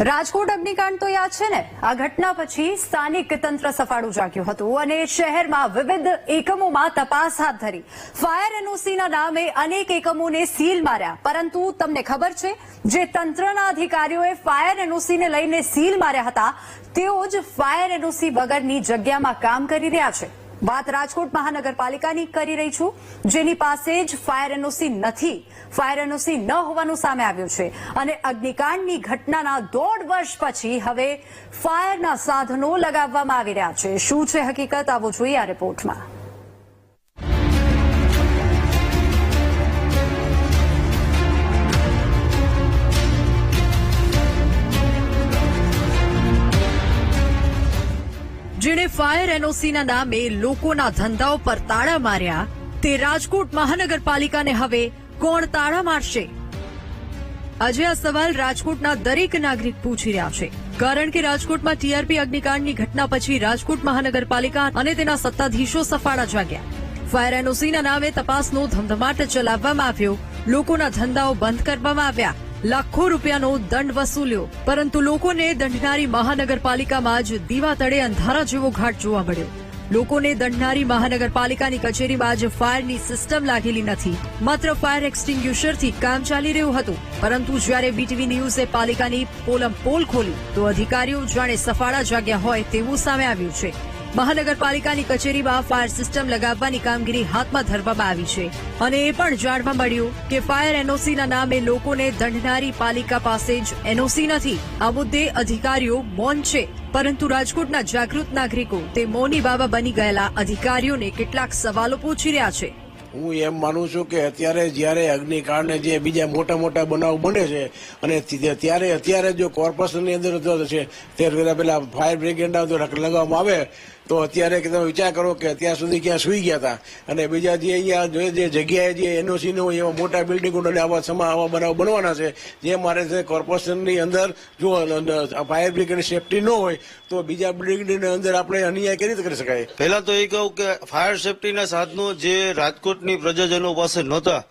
રાજકોટ અગ્નિકાંડ તો યાદ છે ને? આ ઘટના પછી સ્થાનિક તંત્ર સફાળું જાગ્યું હતું અને શહેરમાં વિવિધ એકમોમાં તપાસ હાથ ધરી. ફાયર એનઓસીના નામે અનેક એકમોને સીલ માર્યા. પરંતુ તમને ખબર છે, જે તંત્રના અધિકારીઓએ ફાયર એનઓસીને લઈને સીલ માર્યા હતા, તેઓ જ ફાયર એનઓસી વગરની જગ્યામાં કામ કરી રહ્યા છે. વાત રાજકોટ મહાનગરપાલિકાની કરી રહી છું. જેની પાસે જ ફાયર એનઓસી નથી. ફાયર એનઓસી ન હોવાનું સામે આવ્યું છે. અને અગ્નિકાંડની ઘટનાના દોઢ વર્ષ પછી હવે ફાયરના સાધનો લગાવવામાં આવી રહ્યા છે. શું છે હકીકત? આવો જોઈએ આ રિપોર્ટમાં. જેણે ફાયર એનઓસીના નામે લોકોના ધંધાઓ પર તાળા માર્યા, તે રાજકોટ મહાનગરપાલિકાને હવે કોણ તાળા મારશે? આજે આ સવાલ રાજકોટના દરેક નાગરિક પૂછી રહ્યા છે. કારણ કે રાજકોટમાં ટીઆરપી અગ્નિકાંડની ઘટના પછી રાજકોટ મહાનગરપાલિકા અને તેના સત્તાધીશો સફાળા જાગ્યા. ફાયર એનઓસીના નામે તપાસનો ધમધમાટ ચલાવવામાં આવ્યો, લોકોના ધંધાઓ બંધ કરવામાં આવ્યા. લાખો રૂપિયાનો દંડ વસૂલ્યો. પરંતુ લોકોને દંડનારી મહાનગરપાલિકામાં જ દીવા તળે અંધારા જેવો ઘાટ જોવા મળ્યો. લોકોને દંડનારી મહાનગરપાલિકાની કચેરીમાં જ ફાયરની સિસ્ટમ લાગેલી નથી. માત્ર ફાયર એક્સટિંગ્યુશરથી કામ ચાલી રહ્યું હતું. પરંતુ જ્યારે બીટીવી ન્યૂઝે પાલિકાની પોલમ પોલ ખોલી, તો અધિકારીઓ જાણે સફાળા જાગ્યા હોય તેવું સામે આવ્યું છે. મહાનગરપાલિકાની કચેરીમાં ફાયર સિસ્ટમ લગાવવાની કામગીરી હાથમાં ધરવામાં આવી છે. અને એ પણ જાણવા મળ્યું કે ફાયર એનઓસીના નામે લોકોને દંડનારી પાલિકા પાસે જ એનઓસી નથી. આ મુદ્દે અધિકારીઓ મૌન છે, પરંતુ રાજકોટના જાગૃત નાગરિકો તે મૌની બાબા બની ગયેલા અધિકારીઓને કેટલાક સવાલો પૂછી રહ્યા છે. હું એમ માનું છું કે અત્યારે જ્યારે અગ્નિકાંડને જે બીજા મોટા મોટા બનાવ બને છે, અને ત્યારે અત્યારે જો કોર્પોરેશનની અંદર છે તે પેલા પેલા ફાયર બ્રિગેડના જો લગાવવામાં આવે તો અત્યારે તમે વિચાર કરો કે અત્યાર સુધી ક્યાં સુઈ ગયા હતા અને બીજા જે અહીંયા જે જગ્યાએ જે એનઓસી નો એવા મોટા બિલ્ડિંગો અને આવા સમા આવા બનાવ બનવાના છે, જે મારે છે કોર્પોરેશનની અંદર જો ફાયર બ્રિગેડ સેફટી ન હોય, તો બીજા બિલ્ડિંગની અંદર આપણે અન્યાય કેવી રીતે કરી શકાય? પહેલા તો એ કહું કે ફાયર સેફટીના સાધનો જે રાજકોટની પ્રજાજનો પાસે નહોતા,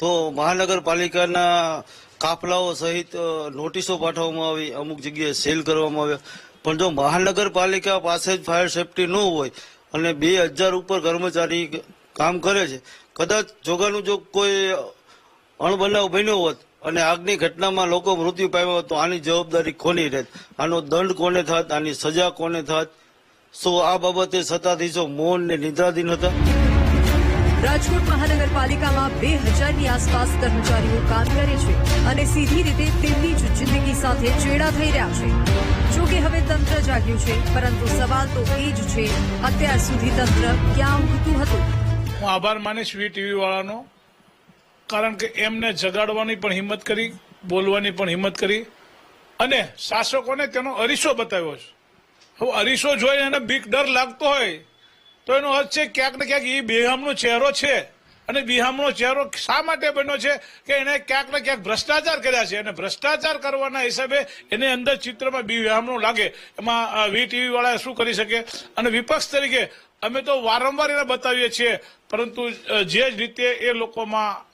તો મહાનગરપાલિકાના કાફલાઓ સહિત નોટિસો પાઠવવામાં આવી, અમુક જગ્યાએ સેલ કરવામાં આવ્યા. પણ જો મહાનગરપાલિકા પાસે જ ફાયર સેફટી ન હોય અને બે હજાર ઉપર કર્મચારી કામ કરે છે, કદાચ જોગાનું જો કોઈ અણબનાવ બન્યો હોત અને આગની ઘટનામાં લોકો મૃત્યુ પામ્યા હોત તો આની જવાબદારી કોની રહેત? આનો દંડ કોને થાત? આની સજા કોને થાત? શું આ બાબતે સત્તાધીશો મૌન ને નિદ્રાધીન હતા. રાજકોટ મહાનગરપાલિકામાં બે હજારની આસપાસ કર્મચારીઓ કામ કરે છે અને સીધી રીતે તેમની જ જિંદગી સાથે ચેડા થઈ રહ્યા છે. જો કે હવે તંત્ર જાગ્યું છે, પરંતુ સવાલ તો એ જ છે, અત્યાર સુધી તંત્ર ક્યાં ઊંઘતું હતું? હું આભાર માનીશ વી ટીવી વાળાનો, કારણ કે એમને જગાડવાની પણ હિંમત કરી, બોલવાની પણ હિંમત કરી, અને શાસકોને તેનો અરીસો બતાવ્યો છે. હવે અરીસો જોઈ એને બીક ડર લાગતો હોય તો એનો અર્થ છે ક્યાંક ને ક્યાંક એ બેહામનો ચહેરો છે. અને બિહામનો ચહેરો શા માટે બન્યો છે? કે એને ક્યાંક ને ક્યાંક ભ્રષ્ટાચાર કર્યા છે. અને ભ્રષ્ટાચાર કરવાના હિસાબે એને અંદર ચિત્રમાં બિહામણું લાગે. એમાં વી ટીવી વાળા શું કરી શકે? અને વિપક્ષ તરીકે અમે તો વારંવાર એને બતાવીએ છીએ. પરંતુ જે જ રીતે એ લોકોમાં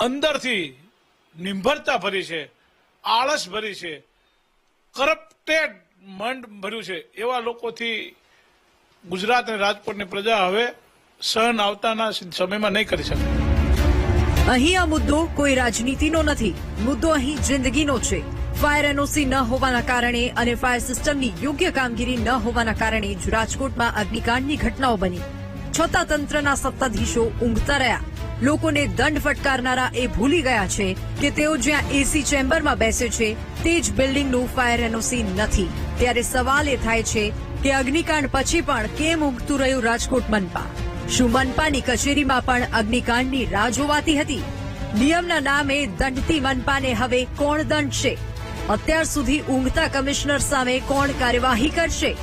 અંદરથી નિંભરતા ભરી છે, આળસ ભરી છે કરપ્ટેડ મંડ ભર્યું છે, એવા લોકોથી ગુજરાત અને રાજકોટની પ્રજા હવે સહન આવતાના સમયમાં નહીં કરી શકે. અહીં આ મુદ્દો કોઈ રાજનીતિનો નથી. મુદ્દો અહીં જિંદગીનો છે. ફાયર એનઓસી ન હોવાના કારણે અને ફાયર સિસ્ટમની યોગ્ય કામગીરી ન હોવાના કારણે જ રાજકોટમાં અગ્નિકાંડની ઘટનાઓ બની. છતાં તંત્રના સત્તાધીશો ઊંઘતા રહ્યા. લોકોને દંડ ફટકારનારા એ ભૂલી ગયા છે કે તેઓ જ્યાં એસી ચેમ્બરમાં બેસે છે, તે જ બિલ્ડિંગનું ફાયર એનઓસી નથી. ત્યારે સવાલ એ થાય છે કે અગ્નિકાંડ પછી પણ કેમ ઉગતું રહ્યું રાજકોટ મનપા? શું મનપાની કચેરીમાં પણ અગ્નિકાંડની રાહ જોવાતી હતી? નિયમના નામે દંડતી મનપાને હવે કોણ દંડશે અત્યાર સુધી ઊંઘતા કમિશનર સામે કોણ કાર્યવાહી કરશે?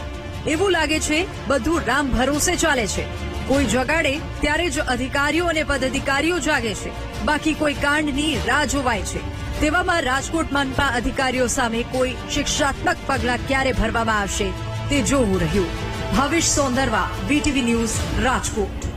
એવું લાગે છે, બધું રામ ભરોસે ચાલે છે. કોઈ જગાડે ત્યારે જ અધિકારીઓ અને પદાધિકારીઓ જાગે છે. બાકી કોઈ કાંડની રાહ જોવાય છે. તેવામાં રાજકોટ મનપા અધિકારીઓ સામે કોઈ શિક્ષાત્મક પગલાં ક્યારે ભરવામાં આવશે તે જોવું રહ્યું. Bhavish Sondarva, VTV news, Rajkot.